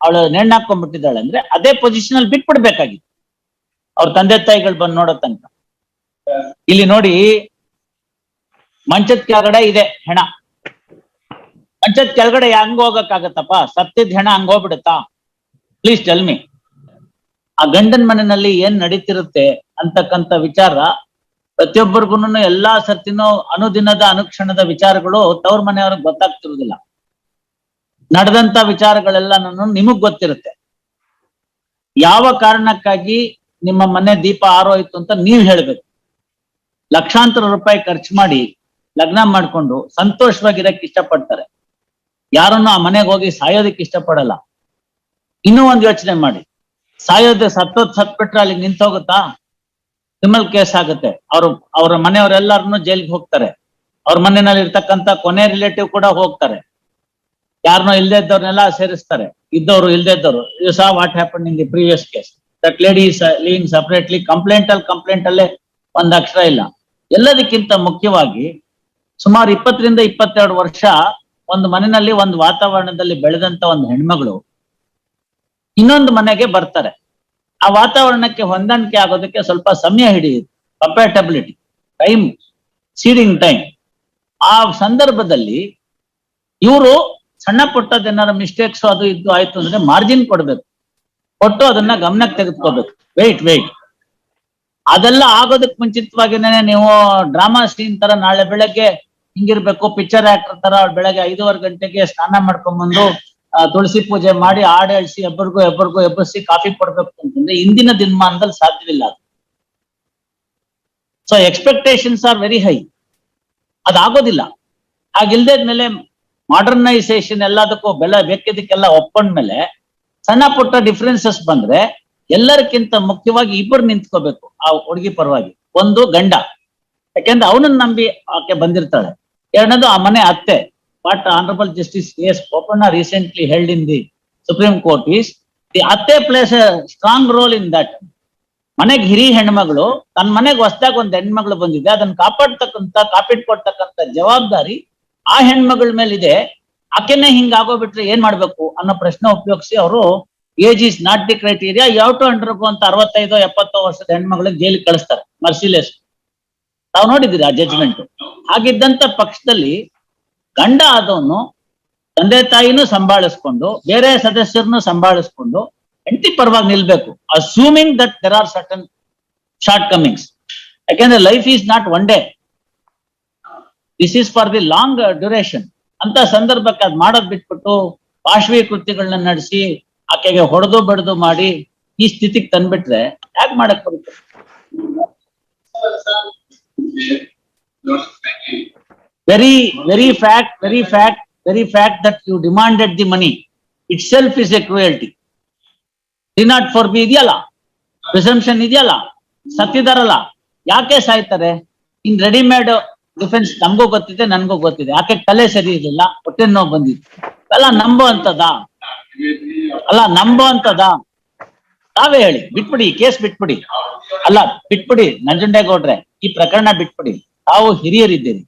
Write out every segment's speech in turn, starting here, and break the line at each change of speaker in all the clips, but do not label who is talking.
ಅವಳು ನೆಣ್ಣಾಕೊಂಡ್ಬಿಟ್ಟಿದ್ದಾಳೆ ಅಂದ್ರೆ ಅದೇ ಪೊಸಿಷನ್ ಅಲ್ಲಿ ಬಿಟ್ಬಿಡ್ಬೇಕಾಗಿತ್ತು. ಅವ್ರ ತಂದೆ ತಾಯಿಗಳು ಬಂದು ನೋಡೋ ತನಕ. ಇಲ್ಲಿ ನೋಡಿ, ಮಂಚದ ಕೆಳಗಡೆ ಇದೆ ಹೆಣ. ಮಂಚದ ಕೆಳಗಡೆ ಹಂಗ ಹೋಗಕ್ಕಾಗತ್ತಪ್ಪ? ಸತ್ತಿದ್ ಹೆಣ ಹಂಗ ಹೋಗ್ಬಿಡುತ್ತಾ? ಪ್ಲೀಸ್ ಟೆಲ್ ಮಿ ಆ ಗಂಡನ ಮನೆಯಲ್ಲಿ ಏನ್ ನಡೀತಿರುತ್ತೆ ಅಂತಕ್ಕಂತ ವಿಚಾರ ಪ್ರತಿಯೊಬ್ಬರಿಗೂ ಎಲ್ಲಾ ಸರ್ತಿನೂ ಅನುದಿನದ ಅನುಕ್ಷಣದ ವಿಚಾರಗಳು ತವ್ರ ಮನೆಯವ್ರಿಗೆ ಗೊತ್ತಾಗ್ತಿರುದಿಲ್ಲ ನಡೆದಂತ ವಿಚಾರಗಳೆಲ್ಲ ನಿಮಗ್ ಗೊತ್ತಿರುತ್ತೆ. ಯಾವ ಕಾರಣಕ್ಕಾಗಿ ನಿಮ್ಮ ಮನೆ ದೀಪ ಆರೋಯ್ತು ಅಂತ ನೀವ್ ಹೇಳ್ಬೇಕು. ಲಕ್ಷಾಂತರ ರೂಪಾಯಿ ಖರ್ಚು ಮಾಡಿ ಲಗ್ನ ಮಾಡ್ಕೊಂಡು ಸಂತೋಷವಾಗಿರಕ್ಕೆ ಇಷ್ಟಪಡ್ತಾರೆ. ಯಾರನ್ನು ಆ ಮನೆಗೆ ಹೋಗಿ ಸಾಯೋದಕ್ಕೆ ಇಷ್ಟಪಡಲ್ಲ. ಇನ್ನೂ ಒಂದ್ ಯೋಚನೆ ಮಾಡಿ. ಸಾಯೋದು ಸತ್ತೋದ್ ಸತ್ಬಿಟ್ರೆ ಅಲ್ಲಿ ನಿಂತೋಗುತ್ತಾ ಕ್ರಿಮಿನಲ್ ಕೇಸ್ ಆಗುತ್ತೆ. ಅವ್ರು, ಅವ್ರ ಮನೆಯವರೆಲ್ಲರನ್ನು ಜೈಲ್ಗೆ ಹೋಗ್ತಾರೆ. ಅವ್ರ ಮನೆಯಲ್ಲಿ ಇರ್ತಕ್ಕಂತ ಕೊನೆ ರಿಲೇಟಿವ್ ಕೂಡ ಹೋಗ್ತಾರೆ. ಯಾರನ್ನೋ ಇಲ್ದೇ ಇದ್ದವ್ರನ್ನೆಲ್ಲ ಸೇರಿಸ್ತಾರೆ. ಇದ್ದವ್ರು ಇಲ್ದೇ ಇದ್ದವ್ರು. You saw what happen in the previous case that lady lean separately complaint ಅಲ್ಲಿ ಕಂಪ್ಲೇಂಟ್ ಅಲ್ಲೇ ಒಂದ್ ಅಕ್ಷರ ಇಲ್ಲ. ಎಲ್ಲದಕ್ಕಿಂತ ಮುಖ್ಯವಾಗಿ ಸುಮಾರು ಇಪ್ಪತ್ತರಿಂದ ಇಪ್ಪತ್ತೆರಡು ವರ್ಷ ಒಂದು ಮನೆಯಲ್ಲಿ ಒಂದು ವಾತಾವರಣದಲ್ಲಿ ಬೆಳೆದಂತ ಒಂದು ಹೆಣ್ಮಗಳು ಇನ್ನೊಂದು ಮನೆಗೆ ಬರ್ತಾರೆ. ಆ ವಾತಾವರಣಕ್ಕೆ ಹೊಂದಾಣಿಕೆ ಆಗೋದಕ್ಕೆ ಸ್ವಲ್ಪ ಸಮಯ ಹಿಡಿಯುತ್ತೆ. ಕಂಪ್ಯಾಟಬಿಲಿಟಿ ಟೈಮ್ ಸೀಡಿಂಗ್ ಟೈಮ್ ಆ ಸಂದರ್ಭದಲ್ಲಿ ಇವರು ಸಣ್ಣ ಪುಟ್ಟದೇನಾದ್ರು ಮಿಸ್ಟೇಕ್ಸ್ ಅದು ಇದು ಆಯ್ತು ಅಂದ್ರೆ ಮಾರ್ಜಿನ್ ಕೊಡ್ಬೇಕು. ಕೊಟ್ಟು ಅದನ್ನ ಗಮನಕ್ಕೆ ತೆಗೆದುಕೋಬೇಕು. ವೆಯ್ಟ್ ವೆಯ್ಟ್ ಅದೆಲ್ಲ ಆಗೋದಕ್ ಮುಂಚಿತವಾಗಿನೇ ನೀವು ಡ್ರಾಮಾ ಸೀನ್ ತರ ನಾಳೆ ಬೆಳಗ್ಗೆ ಹಿಂಗಿರ್ಬೇಕು ಪಿಕ್ಚರ್ ಆಕ್ಟರ್ ತರ ಬೆಳಗ್ಗೆ ಐದೂವರೆ ಗಂಟೆಗೆ ಸ್ನಾನ ಮಾಡ್ಕೊಂಡ್ಬಂದು ತುಳಸಿ ಪೂಜೆ ಮಾಡಿ ಹಾಡು ಅಳಿಸಿ ಎಬ್ಬರಿಗೂ ಎಬ್ಬರಿಗೂ ಎಬ್ಬರಿಸಿ ಕಾಫಿ ಕೊಡ್ಬೇಕು ಅಂತಂದ್ರೆ ಇಂದಿನ ದಿನಮಾನದಲ್ಲಿ ಸಾಧ್ಯವಿಲ್ಲ ಅದು. So expectations are very high ಅದಾಗೋದಿಲ್ಲ. ಹಾಗಿಲ್ದೇದ್ಮೇಲೆ ಮಾಡರ್ನೈಸೇಷನ್ ಎಲ್ಲದಕ್ಕೂ ಬೆಲೆ ಬೇಕಿದ್ದಕ್ಕೆಲ್ಲ ಒಪ್ಕೊಂಡ್ಮೇಲೆ ಸಣ್ಣ ಪುಟ್ಟ ಡಿಫ್ರೆನ್ಸಸ್ ಬಂದ್ರೆ ಎಲ್ಲರಿಗಿಂತ ಮುಖ್ಯವಾಗಿ ಇಬ್ಬರು ನಿಂತ್ಕೋಬೇಕು ಆ ಹುಡುಗಿ ಪರವಾಗಿ. ಒಂದು ಗಂಡ. ಯಾಕೆಂದ್ರೆ ಅವನನ್ನ ನಂಬಿ ಆಕೆ ಬಂದಿರ್ತಾಳೆ. ಎರಡನೇದು ಆ ಮನೆ ಅತ್ತೆ. But honourable justice S Bopanna recently held in the supreme court is the ಅತ್ತೆ plays strong role in that ಮನೆಗೆ ಹಿರಿ ಹೆಣ್ಮಗಳು ತನ್ನ ಮನೆಗೆ ಹೊಸದಾಗ ಒಂದು ಹೆಣ್ಮಗಳು ಬಂದಿದೆ. ಅದನ್ನ ಕಾಪಿಟ್ ಕಾಪಿಟ್ಕೊಡ್ತಕ್ಕಂತ ಜವಾಬ್ದಾರಿ ಆ ಹೆಣ್ಮಗಳ ಮೇಲಿದೆ, ಆಕೆನೆ ಹಿಂಗಾಗೋಗ್ಬಿಟ್ರೆ ಏನ್ ಮಾಡ್ಬೇಕು ಅನ್ನೋ ಪ್ರಶ್ನೆ ಉಪಯೋಗಿಸಿ ಅವರು age is not the criteria ಯಾವ ಟು ಅಂಡರ್ಗೋ ಅಂತ ಅರವತ್ತೈದು ಎಪ್ಪತ್ತೋ ವರ್ಷದ ಹೆಣ್ಮಗಳಿಗೆ ಜೈಲಿಗೆ ಕಳಿಸ್ತಾರೆ ಮರ್ಸಿಲೆಸ್ ತಾವು ನೋಡಿದಿರಿ ಆ ಜಡ್ಜ್ಮೆಂಟ್ ಹಾಗಿದ್ದಂತ ಪಕ್ಷದಲ್ಲಿ ಗಂಡ ಆದವನು ತಂದೆ ತಾಯಿನೂ ಸಂಭಾಳಿಸ್ಕೊಂಡು, ಬೇರೆ ಸದಸ್ಯರನ್ನು ಸಂಭಾಳಿಸ್ಕೊಂಡು ಹೆಂಡತಿ ಪರವಾಗಿ ನಿಲ್ಬೇಕು assuming that there are certain shortcomings ಯಾಕೆಂದ್ರೆ life is not one day this is for the long duration ಅಂತ ಸಂದರ್ಭಕ್ಕೆ ಅದ್ ಮಾಡೋದ್ ಬಿಟ್ಬಿಟ್ಟು ಪಾಶ್ವಿ ಕೃತ್ಯಗಳನ್ನ ನಡೆಸಿ ಆಕೆಗೆ ಹೊಡೆದು ಬಡದು ಮಾಡಿ ಈ ಸ್ಥಿತಿಗೆ ತಂದ್ಬಿಟ್ರೆ ಯಾಕೆ ಮಾಡಕ್ ಬರುತ್ತೆ? Very very fact very fact very fact that you demanded the money itself is a cruelty. D not for B ಇದೆಯಲ್ಲ? ಪ್ರಿಸಂಪ್ಷನ್ ಇದೆಯಲ್ಲ? ಸತ್ತಿದಾರಲ್ಲ? ಯಾಕೆ ಸಾಯ್ತಾರೆ? ಇನ್ ರೆಡಿಮೇಡ್ ಡಿಫೆನ್ಸ್ ನಮಗೂ ಗೊತ್ತಿದೆ, ನನ್ಗೂ ಗೊತ್ತಿದೆ. ಯಾಕೆ ತಲೆ ಸರಿ ಇರಲಿಲ್ಲ ಹೊಟ್ಟೆ ನೋವು ಬಂದಿತ್ತು. ಅಲ್ಲ, ನಂಬೋ ಅಂತದ? ಅಲ್ಲ, ನಂಬೋ ಅಂತದ? ತಾವೇ ಹೇಳಿ, ಬಿಟ್ಬಿಡಿ ಕೇಸ್ ಬಿಟ್ಬಿಡಿ. ಅಲ್ಲ, ಬಿಟ್ಬಿಡಿ, ನಂಜುಂಡೇಗೌಡ್ರೆ, ಈ ಪ್ರಕರಣ ಬಿಟ್ಬಿಡಿ. ತಾವು ಹಿರಿಯರಿದ್ದೀರಿ,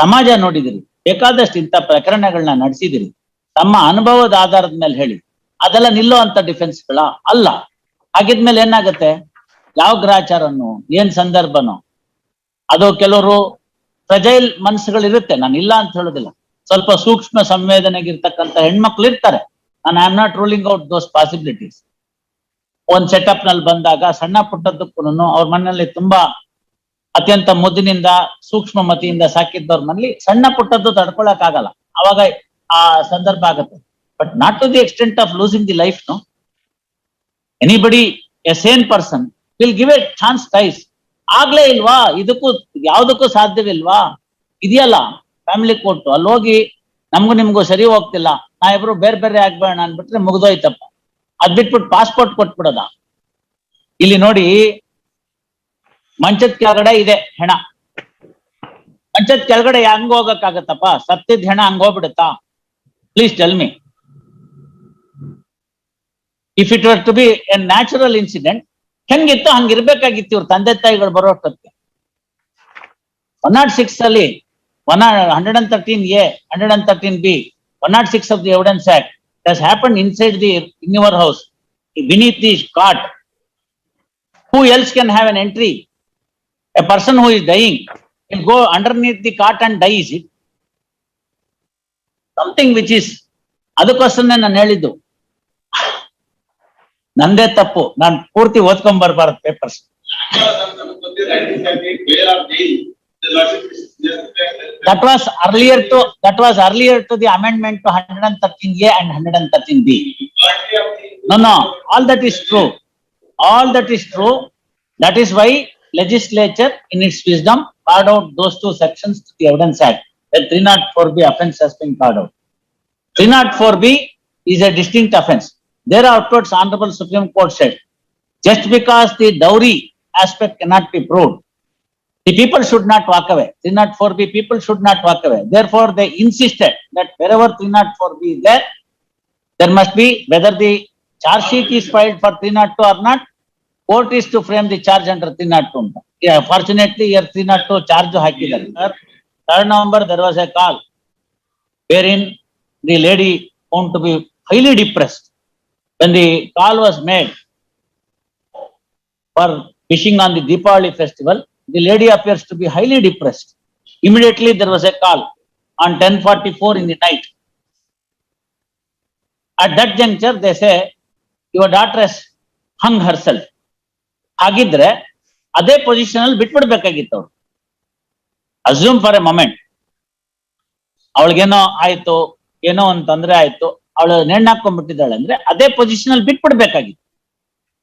ಸಮಾಜ ನೋಡಿದಿರಿ, ಬೇಕಾದಷ್ಟು ಇಂಥ ಪ್ರಕರಣಗಳನ್ನ ನಡೆಸಿದಿರಿ. ತಮ್ಮ ಅನುಭವದ ಆಧಾರದ ಮೇಲೆ ಹೇಳಿ. ಅದೆಲ್ಲ ನಿಲ್ಲೋ ಅಂತ ಡಿಫೆನ್ಸ್ಗಳ ಅಲ್ಲ. ಹಾಗಿದ್ಮೇಲೆ ಏನಾಗುತ್ತೆ? ಯಾವ ಗ್ರಾಚಾರನು, ಏನ್ ಸಂದರ್ಭನೋ? ಅದು ಕೆಲವರು ಫ್ರಜೈಲ್ ಮನಸ್ಸುಗಳಿರುತ್ತೆ. ನಾನು ಇಲ್ಲ ಅಂತ ಹೇಳೋದಿಲ್ಲ. ಸ್ವಲ್ಪ ಸೂಕ್ಷ್ಮ ಸಂವೇದನೆಗಿರ್ತಕ್ಕಂಥ ಹೆಣ್ಮಕ್ಳು ಇರ್ತಾರೆ ನಾನು I am not ruling out those possibilities ಒಂದ್ ಸೆಟಪ್ನಲ್ಲಿ ಬಂದಾಗ ಸಣ್ಣ ಪುಟ್ಟದಕ್ಕೂ ಅವ್ರ ಮನೆಯಲ್ಲಿ ತುಂಬಾ ಅತ್ಯಂತ ಮುದ್ದಿನಿಂದ, ಸೂಕ್ಷ್ಮ ಮತಿಯಿಂದ ಸಾಕಿದ್ದವ್ರ ಮನೇಲಿ ಸಣ್ಣ ಪುಟ್ಟದ್ದು ತಡ್ಕೊಳಕ್ ಆಗಲ್ಲ ಅವಾಗ ಆ ಸಂದರ್ಭ ಆಗುತ್ತೆ. But not to the extent of losing the life no anybody a sane person will give a chance twice ಆಗ್ಲೇ ಇಲ್ವಾ? ಇದಕ್ಕೂ ಯಾವುದಕ್ಕೂ ಸಾಧ್ಯವಿಲ್ವಾ? ಇದೆಯಲ್ಲ ಫ್ಯಾಮಿಲಿ ಕೋರ್ಟ್ ಅಲ್ಲಿ ಹೋಗಿ ನಮ್ಗೂ ನಿಮ್ಗೂ ಸರಿ ಹೋಗ್ತಿಲ್ಲ. ನಾ ಇಬ್ರು ಬೇರೆ ಬೇರೆ ಆಗ್ಬೇಡ ಅನ್ಬಿಟ್ರೆ ಮುಗ್ದೋಯ್ತಪ್ಪ. ಅದ್ ಬಿಟ್ಬಿಟ್ಟು ಪಾಸ್ಪೋರ್ಟ್ ಕೊಟ್ಬಿಡದ? ಇಲ್ಲಿ ನೋಡಿ, ಮಂಚದ ಕೆಳಗಡೆ ಇದೆ ಹೆಣ. ಮಂಚದ ಕೆಳಗಡೆ ಹಂಗ ಹೋಗಕ್ಕಾಗತ್ತಪ್ಪ? ಸತ್ತಿದ್ ಹೆಣ ಹಂಗ ಹೋಗ್ಬಿಡುತ್ತಾ? Please tell me if it were to be a natural incident ಹೆಂಗಿತ್ತು ಹಂಗಿರ್ಬೇಕಾಗಿತ್ತು ಇವ್ರ ತಂದೆ ತಾಯಿಗಳು ಬರೋಷ್ಟೊತ್ತಿಗೆ ಒನ್ ನಾಟ್ ಸಿಕ್ಸ್ ಅಲ್ಲಿ one hundred and thirteen A hundred and thirteen B one not six of the evidence act thus happen happened inside the, in your house, the court who Who else can have an entry? Person who is dying will go underneath the cot and die, is it? Something which is, ಅದಕ್ಕೋಸ್ಕರನೇ ನಾನು ಹೇಳಿದ್ದು. नंदे तपु ना पूर्ति ಓದ್ಕೊಂಡ್
बरबार papers
That was earlier to that was earlier to the amendment to 113A and
113B.
No, no, all that is true. All that is true. That is why legislature in its wisdom carved out those two sections to the evidence act that 304b offence has been carved out 304b is a distinct offence. There afterwards honorable Supreme Court said, just because the dowry aspect cannot be proved, the people should not walk away. Three not four B people should not walk away. Therefore, they insisted that wherever three not four B is there, there must be, whether the charge sheet is filed for three not two or not, court is to frame the charge under three not two. Yeah, fortunately, here three not two charge ಹಾಕಿದ್ದಾರೆ. Sir, Third November, there was a call wherein the lady found to be highly depressed. When the call was made for wishing on the Deepavali festival, the lady appears to be highly depressed. Immediately, there was a call on ten forty-four in the night. At that juncture, they say, your daughter has hung herself. ಹಾಗಿದ್ರೆ ಅದೇ position ಅಲ್ಲಿ ಬಿಟ್ಬಿಡ್ಬೇಕಾಗಿತ್ತು ಅವ್ರು assume for a moment ಅವಳಿಗೇನೋ ಆಯ್ತು ಏನೋ ಒಂದ್ ಅವಳು ನೆಣ್ಣಾಕೊಂಡ್ಬಿಟ್ಟಿದ್ದಾಳೆ ಅಂದ್ರೆ ಅದೇ ಪೊಸಿಷನ್ ಅಲ್ಲಿ ಬಿಟ್ಬಿಡ್ಬೇಕಾಗಿತ್ತು.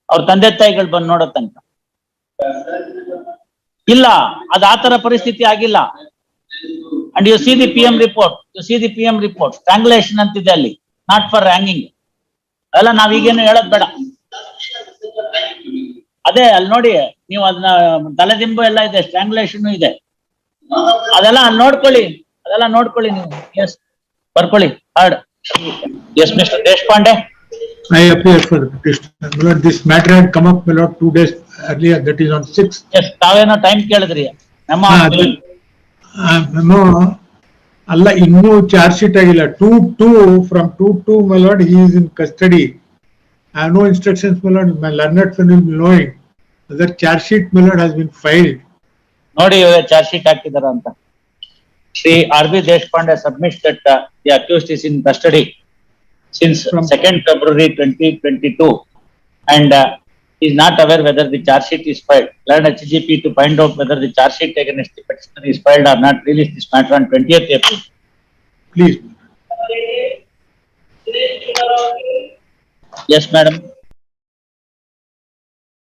ಅವ್ರ ತಂದೆ ತಾಯಿಗಳು ಬಂದು ನೋಡೋ ತನಕ. ಇಲ್ಲ, ಅದ್ ಆತರ ಪರಿಸ್ಥಿತಿ ಆಗಿಲ್ಲ. And you see the P M report you see the P M report strangulation ಅಂತಿದೆ ಅಲ್ಲಿ ನಾಟ್ ಫಾರ್ ರ್ಯಾಂಗಿಂಗ್ ಅಲ್ಲ ನಾವೀಗೇನು ಹೇಳೋದ್ ಬೇಡ. ಅದೇ, ಅಲ್ಲಿ ನೋಡಿ, ನೀವು ಅದನ್ನ ತಲೆದಿಂಬು ಎಲ್ಲ ಇದೆ ಸ್ಟ್ರಾಂಗ್ಯುಲೇಷನ್ ಇದೆ. ಅದೆಲ್ಲ ನೋಡ್ಕೊಳ್ಳಿ ಅದೆಲ್ಲ ನೋಡ್ಕೊಳ್ಳಿ ನೀವು. ಎಸ್ ಬರ್ಕೊಳ್ಳಿ hard yes mister Deshpande
I appear for the petition. My lord, this matter had come up, my lord, two days earlier, that is on sixth.
Yes ತಾವೇನೋ time ಕೇಳಿದ್ರಿ. ನಮ್ಮ
ಹಾ, ಅದು- ಆ, memo ಅಲ್ಲ ಇನ್ನೂ ಚಾರ್ಜ್ ಶೀಟ್ ಆಗಿಲ್ಲ. Two two from two two my lord he is in custody I know instructions my lord my learned friend will knowing other charge sheet my lord has been filed
ನೋಡಿ ಇವಾಗ charge sheet ಹಾಕಿದಾರ ಅಂತ Sri R.V. Deshpande submits that uh, the accused is in custody since
From
2nd February 2022 and uh, is not aware whether the charge sheet is filed. Learn HGP to find out whether the charge sheet against the petitioner is filed or not. Release this matter on 20th April.
Please.
Yes, madam.